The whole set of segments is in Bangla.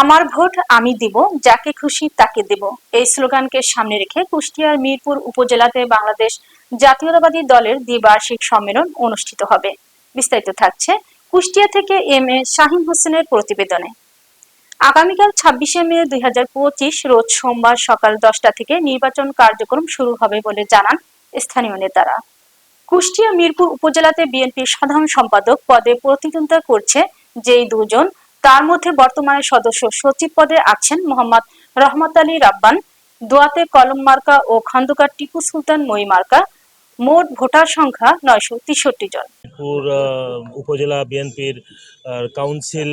আমার ভোট আমি দিব, যাকে খুশি তাকে দেব। এই স্লোগানকে সামনে রেখে কুষ্টিয়ার মিরপুর উপজেলাতে বাংলাদেশ জাতীয়তাবাদী দলের দ্বিবার্ষিক সম্মেলন অনুষ্ঠিত হবে। বিস্তারিত থাকছে কুষ্টিয়া থেকে এম এ শাহিন হোসেনের প্রতিবেদনে। আগামীকাল ছাব্বিশে মে দুই হাজার পঁচিশ, রোজ সোমবার সকাল দশটা থেকে নির্বাচন কার্যক্রম শুরু হবে বলে জানান স্থানীয় নেতারা। কুষ্টিয়া মিরপুর উপজেলাতে বিএনপির সাধারণ সম্পাদক পদে প্রতিদ্বন্দ্বিতা করছে যেই দুজন তার মধ্যে বর্তমানে সদস্য সচিব পদে আছেন মোহাম্মদ রহমত আলী রাব্বান, দোয়াতে কলম মার্কা ও খন্দকার টিপু সুলতান মই মার্কা, মোট ভোটার সংখ্যা নয়শো তেষট্টি জন। উপজেলা বিএনপির কাউন্সিল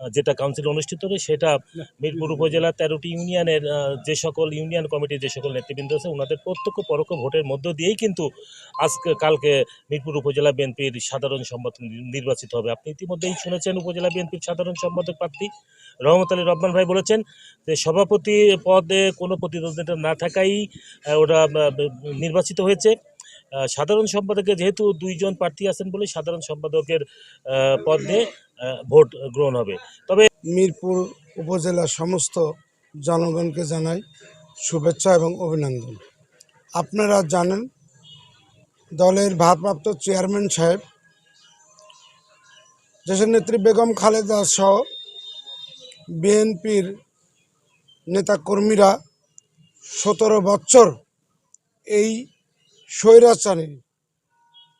যেটা কাউন্সিল অনুষ্ঠিত হবে সেটা মিরপুর উপজেলা তেরোটি ইউনিয়নের যে সকল ইউনিয়ন কমিটির যে সকল নেতৃবৃন্দ আছে ওনাদের প্রত্যক্ষ পরোক্ষ ভোটের মধ্য দিয়েই কিন্তু আজকে কালকে মিরপুর উপজেলা বিএনপির সাধারণ সম্পাদক নির্বাচিত হবে। আপনি ইতিমধ্যেই শুনেছেন উপজেলা বিএনপির সাধারণ সম্পাদক প্রার্থী রহমত আলী রহমান ভাই বলেছেন যে সভাপতি পদে কোনো প্রতিদ্বন্দ্বিতা না থাকাই ওরা নির্বাচিত হয়েছে। সাধারণ সম্পাদকে যেহেতু দুইজন প্রার্থী আছেন বলে সাধারণ সম্পাদকের পদে ভোট গ্রহণ হবে। তবে মিরপুর উপজেলার সমস্ত জনগণকে জানাই শুভেচ্ছা এবং অভিনন্দন। আপনারা জানেন, দলের ভারপ্রাপ্ত চেয়ারম্যান সাহেব দেশের নেত্রী বেগম খালেদা সহ বিএনপির নেতাকর্মীরা সতেরো বছর এই স্বৈরাচারী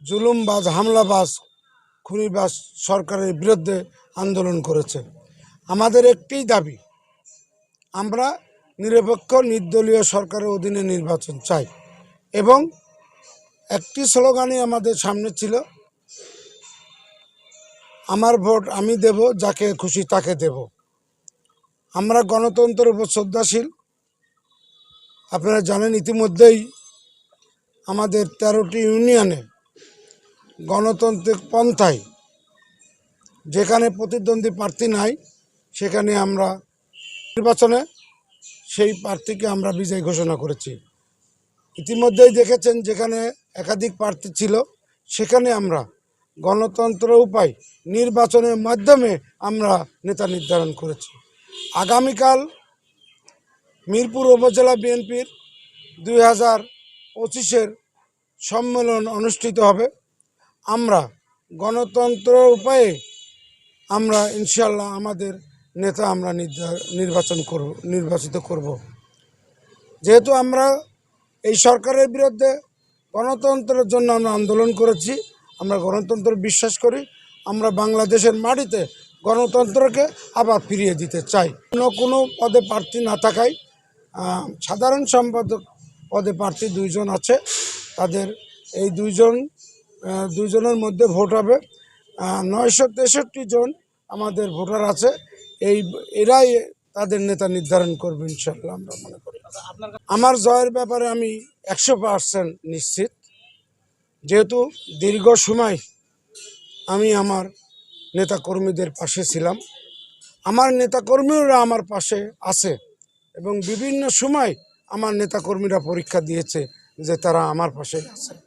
জুলুমবাজ, হামলাবাজ খুনিবাজ সরকারের বিরুদ্ধে আন্দোলন করেছে। আমাদের একটি দাবি, আমরা নিরপেক্ষ নির্দলীয় সরকারের অধীনে নির্বাচন চাই এবং একটি স্লোগানই আমাদের সামনে ছিল, আমার ভোট আমি দেব, যাকে খুশি তাকে দেব। আমরা গণতন্ত্রের উপর শ্রদ্ধাশীল। আপনারা জানেন, ইতিমধ্যেই আমাদের তেরোটি ইউনিয়নে গণতান্ত্রিক পন্থায় যেখানে প্রতিদ্বন্দ্বী প্রার্থী নাই, সেখানে আমরা নির্বাচনে সেই প্রার্থীকে আমরা বিজয় ঘোষণা করেছি। ইতিমধ্যেই দেখেছেন যেখানে একাধিক প্রার্থী ছিল, সেখানে আমরা গণতন্ত্র উপায় নির্বাচনের মাধ্যমে আমরা নেতা নির্ধারণ করেছি। আগামীকাল মিরপুর উপজেলা বিএনপির দুই হাজার পঁচিশের সম্মেলন অনুষ্ঠিত হবে। আমরা গণতন্ত্র উপায়ে আমরা ইনশাল্লাহ আমাদের নেতা আমরা নির্বাচন করব, নির্বাচিত করব। যেহেতু আমরা এই সরকারের বিরুদ্ধে গণতন্ত্রের জন্য আমরা আন্দোলন করেছি, আমরা গণতন্ত্র বিশ্বাস করি, আমরা বাংলাদেশের মাটিতে গণতন্ত্রকে আবার ফিরিয়ে দিতে চাই। অন্য কোনো পদে প্রার্থী না থাকায় সাধারণ সম্পাদক পদে প্রার্থী দুইজন আছে, তাদের এই দুইজন আহ, দুইজনের মধ্যে ভোট হবে। নয়শো তেষট্টি জন আমাদের ভোটার আছে। এই এরাই তাদের নেতা নির্ধারণ করবে ইনশাল্লাহ আমরা মনে করি। আমার জয়ের ব্যাপারে আমি একশো পার্সেন্ট নিশ্চিত। যেহেতু দীর্ঘ সময় আমি আমার নেতাকর্মীদের পাশে ছিলাম। আমার নেতাকর্মীরা আমার পাশে আছে এবং বিভিন্ন সময় আমার নেতাকর্মীরা পরীক্ষা দিয়েছে যে তারা আমার পাশে আছে।